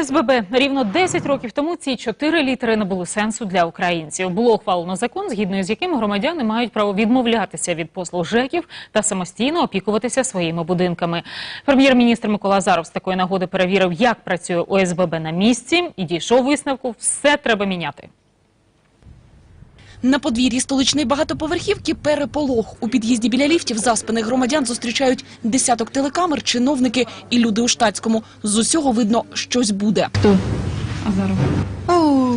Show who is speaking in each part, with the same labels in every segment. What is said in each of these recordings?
Speaker 1: ОСББ рівно 10 років тому ці чотири літери набули сенсу для українців. Було ухвалено закон, згідно з яким громадяни мають право відмовлятися від послуг ЖЕКів та самостійно опікуватися своїми будинками. Прем'єр-міністр Микола Заров з такої нагоди перевірив, як працює ОСББ на місці, і дійшов висновку, все треба міняти.
Speaker 2: На подвір'ї столичної багатоповерхівки переполох. У під'їзді біля ліфтів заспаних громадян зустрічають десяток телекамер, чиновники і люди у штатському. З усього видно, щось буде.
Speaker 3: О,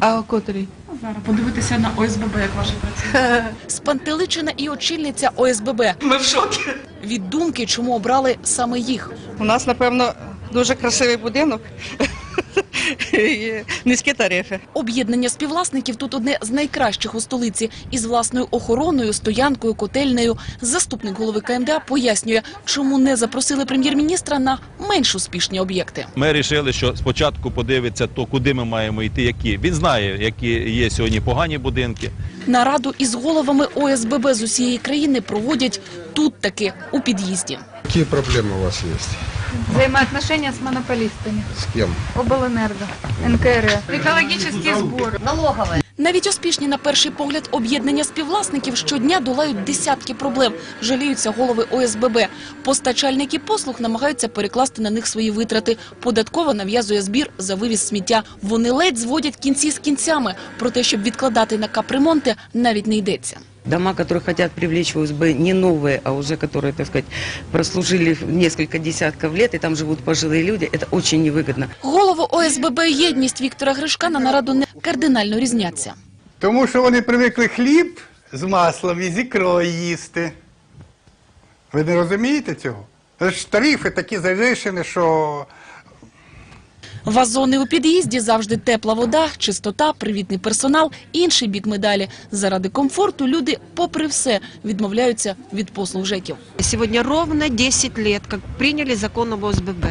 Speaker 3: а о котрій?
Speaker 2: Зараз подивитися на ОСББ, як ваше працює. Спантеличена і очільниця ОСББ. Ми в шокі. Від думки, чому обрали саме їх.
Speaker 4: У нас, напевно, дуже красивий будинок низькі тарифи.
Speaker 2: Об'єднання співвласників тут одне з найкращих у столиці. Із власною охороною, стоянкою, котельнею. Заступник голови КМДА пояснює, чому не запросили прем'єр-міністра на менш успішні об'єкти.
Speaker 5: Ми вирішили, що спочатку подивиться то, куди ми маємо йти, які він знає, які є сьогодні погані будинки.
Speaker 2: Нараду із головами ОСББ з усієї країни проводять тут таки у під'їзді.
Speaker 6: Какие проблемы у вас есть?
Speaker 3: Взаимоотношения с монополистами.
Speaker 6: С кем?
Speaker 3: Облэнерго, НКР. Экологический сбор.
Speaker 2: Навіть успішні на перший погляд об'єднання співвласників щодня долають десятки проблем. Жаліються голови ОСББ. Постачальники послуг намагаються перекласти на них свої витрати. Податкова нав'язує збір за вивіз сміття. Вони ледь зводять кінці з кінцями. Про те, щоб відкладати на капремонти, навіть не йдеться.
Speaker 7: Дома, которые хотят привлечь в ОСБ, не новые, а уже которые, так сказать, прослужили несколько десятков лет, и там живут пожилые люди, это очень невыгодно.
Speaker 2: Голову ОСББ «Єдність» Віктора Гришка на нараду не кардинально різняться.
Speaker 8: Тому що вони привикли хліб з маслом і з ікрою їсти. Ви не розумієте цього? Це ж тарифи такі завишені, що
Speaker 2: Вазони у під'їзді завжди тепла вода, чистота, привітний персонал. Інший бік медалі. Заради комфорту люди, попри все, відмовляються від послуг ЖЕКів.
Speaker 9: Сегодня ровно 10 лет, как приняли закон об ОСББ,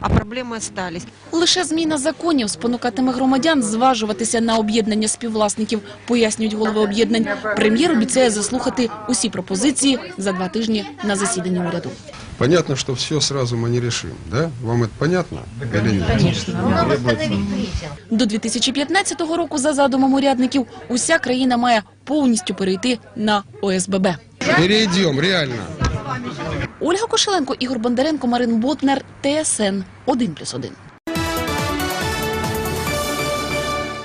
Speaker 9: а проблемы остались.
Speaker 2: Лише зміна законів спонукатиме громадян зважуватися на об'єднання співвласників, пояснюють голови об'єднань. Прем'єр обіцяє заслухати усі пропозиції за два тижні на засіданні уряду.
Speaker 6: Понятно, что все сразу мы не решим, да? Вам это понятно? Или нет?
Speaker 2: До 2015 року, за задумом урядників, уся країна має повністю перейти на ОСББ.
Speaker 6: Перейдем, реально.
Speaker 2: Ольга Кошеленко, Ігор Бондаренко, Марин Ботнер, ТСН 1+,1.